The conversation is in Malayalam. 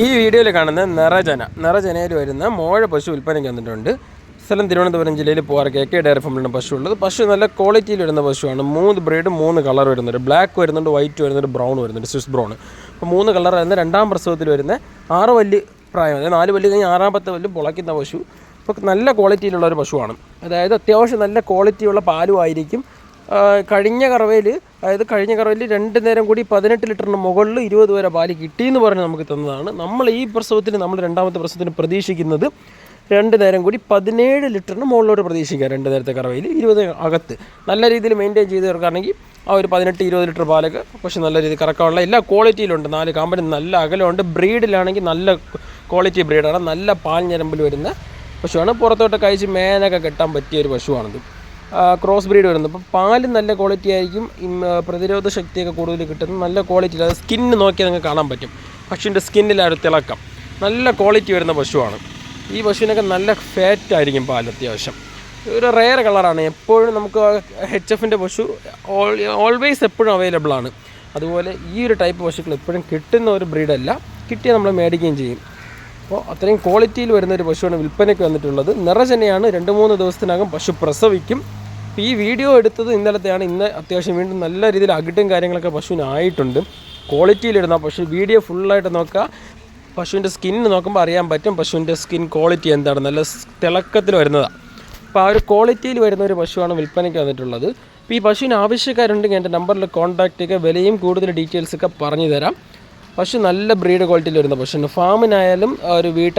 ഈ വീഡിയോയിൽ കാണുന്ന നിറജന നിറജനയിൽ വരുന്ന മോഴ പശു വിൽപ്പനയ്ക്ക് വന്നിട്ടുണ്ട്. സ്ഥലം തിരുവനന്തപുരം ജില്ലയിൽ പോകാറ് കെ കെ ഡയറി ഫാമിലാണ് പശു ഉള്ളത് പശു നല്ല ക്വാളിറ്റിയിൽ വരുന്ന പശുവാണ്. മൂന്ന് ബ്രീഡ് മൂന്ന് കളർ വരുന്നുണ്ട്. ബ്ലാക്ക് വരുന്നുണ്ട് വൈറ്റ് വരുന്നുണ്ട് ബ്രൗൺ വരുന്നുണ്ട് സ്വിസ് ബ്രൗൺ. അപ്പോൾ മൂന്ന് കളർ വരുന്ന രണ്ടാം പ്രസവത്തിൽ വരുന്ന ആറ് വല്ല് പ്രായം അതായത് നാല് വല്ല് കഴിഞ്ഞ് ആറാമത്തെ വല്ല് പൊളയ്ക്കുന്ന പശു. ഇപ്പോൾ നല്ല ക്വാളിറ്റിയിലുള്ള ഒരു പശുവാണ്. അതായത് അത്യാവശ്യം നല്ല ക്വാളിറ്റിയുള്ള പാലും ആയിരിക്കും ആ, കഴിഞ്ഞ കറവയിൽ അതായത് കഴിഞ്ഞ കറവയിൽ രണ്ട് നേരം കൂടി പതിനെട്ട് ലിറ്ററിന് മുകളിൽ ഇരുപത് വരെ പാൽ കിട്ടിയെന്ന് പറഞ്ഞ് നമുക്ക് തന്നതാണ്. നമ്മൾ ഈ പ്രസവത്തിന് നമ്മൾ രണ്ടാമത്തെ പ്രസവത്തിന് പ്രതീക്ഷിക്കുന്നത് രണ്ട് നേരം കൂടി പതിനേഴ് ലിറ്ററിന് മുകളിലോട്ട് പ്രതീക്ഷിക്കുക രണ്ട് നേരത്തെ കറവയിൽ ഇരുപത് അകത്ത്. നല്ല രീതിയിൽ മെയിന്റെയിൻ ചെയ്ത് തീർക്കുകയാണെങ്കിൽ ആ ഒരു പതിനെട്ട് ഇരുപത് ലിറ്റർ പാലൊക്കെ പക്ഷെ നല്ല രീതിയിൽ കറക്കാനുള്ള എല്ലാ ക്വാളിറ്റിയിലുണ്ട് നാല് കാമ്പനി നല്ല അകലമുണ്ട്. ബ്രീഡിലാണെങ്കിൽ നല്ല ക്വാളിറ്റി ബ്രീഡാണ്. നല്ല പാൽ ഞരമ്പിൽ വരുന്ന പശുവാണ്. പുറത്തോട്ട് കഴിച്ച് മേനൊക്കെ കെട്ടാൻ പറ്റിയ ഒരു പശുവാണിത്. ക്രോസ് ബ്രീഡ് വരുന്നത്. അപ്പോൾ പാൽ നല്ല ക്വാളിറ്റി ആയിരിക്കും. പ്രതിരോധ ശക്തിയൊക്കെ കൂടുതൽ കിട്ടുന്നത്. നല്ല ക്വാളിറ്റി അത് സ്കിന്ന് നോക്കിയാൽ നിങ്ങൾക്ക് കാണാൻ പറ്റും. പശുവിന്റെ സ്കിന്നിൽ തിളക്കം. നല്ല ക്വാളിറ്റി വരുന്ന പശുവാണ്. ഈ പശുവിനൊക്കെ നല്ല ഫാറ്റ് ആയിരിക്കും പാൽ അത്യാവശ്യം. ഒരു റെയർ കളറാണ് എപ്പോഴും നമുക്ക് എച്ച് എഫിന്റെ പശു ഓൾവേസ് എപ്പോഴും അവൈലബിൾ ആണ്. അതുപോലെ ഈ ഒരു ടൈപ്പ് പശുക്കൾ എപ്പോഴും കിട്ടുന്ന ഒരു ബ്രീഡല്ല കിട്ടിയാൽ നമ്മൾ മേടിക്കുകയും ചെയ്യും. അപ്പോൾ അത്രയും ക്വാളിറ്റിയിൽ വരുന്ന ഒരു പശുവാണ് വിൽപ്പനയ്ക്ക് വന്നിട്ടുള്ളത്. നിറചനയാണ് രണ്ട് മൂന്ന് ദിവസത്തിനകം പശു പ്രസവിക്കും. അപ്പോൾ ഈ വീഡിയോ എടുത്തത് ഇന്നലത്തെയാണ്. ഇന്ന് അത്യാവശ്യം വീണ്ടും നല്ല രീതിയിൽ അകിട്ടും കാര്യങ്ങളൊക്കെ പശുവിനായിട്ടുണ്ട് ക്വാളിറ്റിയിലിടുന്ന പശു വീഡിയോ ഫുള്ളായിട്ട് നോക്കുക. പശുവിന്റെ സ്കിന്ന് നോക്കുമ്പോൾ അറിയാൻ പറ്റും പശുവിന്റെ സ്കിൻ ക്വാളിറ്റി എന്താണ്. നല്ല തിളക്കത്തിൽ വരുന്നതാണ് അപ്പോൾ ആ ഒരു ക്വാളിറ്റിയിൽ വരുന്ന ഒരു പശുവാണ് വിൽപ്പനയ്ക്ക് വന്നിട്ടുള്ളത്. അപ്പോൾ ഈ പശുവിന് ആവശ്യക്കാരുണ്ടെങ്കിൽ എന്റെ നമ്പറിൽ കോൺടാക്റ്റ് ചെയ്യുക. വിലയും കൂടുതൽ ഡീറ്റെയിൽസൊക്കെ പറഞ്ഞു തരാം പശു നല്ല ബ്രീഡ് ക്വാളിറ്റിയിൽ വരുന്ന പശുവിന് ഫാമിനായാലും ഒരു വീട്ട